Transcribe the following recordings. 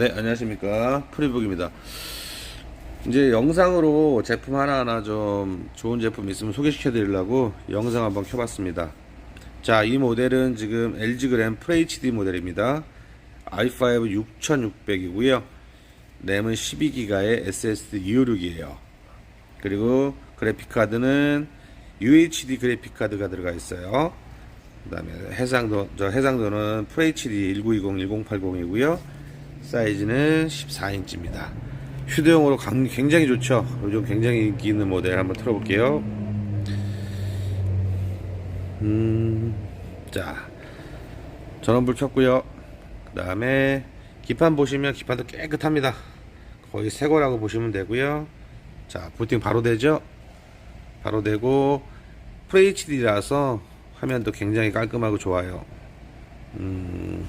네, 안녕하십니까. 프리북입니다. 이제 영상으로 제품 하나하나 좀 좋은 제품 있으면 소개시켜 드리려고 영상 한번 켜봤습니다. 자, 이 모델은 지금 LG 그램 FHD 모델입니다. i5 6600 이고요. 램은 12기가의 SSD 256이에요. 그리고 그래픽카드는 UHD 그래픽카드가 들어가 있어요. 그 다음에 해상도, 저 해상도는 FHD 1920, 1080이고요. 사이즈는 14인치입니다. 휴대용으로 강- 굉장히 좋죠. 요즘 굉장히 인기 있는 모델 한번 틀어볼게요. 음, 자, 전원불 켰고요. 그 다음에 기판 보시면 기판도 깨끗합니다. 거의 새 거라고 보시면 되고요. 자, 부팅 바로 되죠? 바로 되고 FHD라서 화면도 굉장히 깔끔하고 좋아요. 음,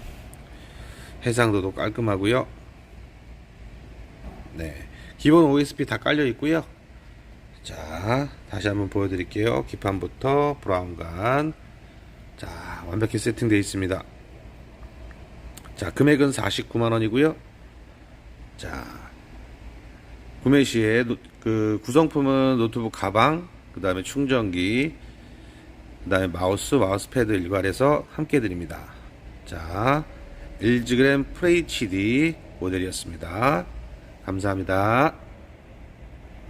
해상도도 깔끔하고요. 네, 기본 OSP 다 깔려 있고요. 자, 다시 한번 보여드릴게요. 기판부터 브라운관. 자, 완벽히 세팅되어 있습니다. 자, 금액은 49만 원이고요. 자, 구매 시에 노- 그 구성품은 노트북 가방, 그 다음에 충전기, 그 다음에 마우스, 마우스패드 일괄해서 함께 드립니다. 자, LG 그램 FHD 모델이었습니다. 감사합니다.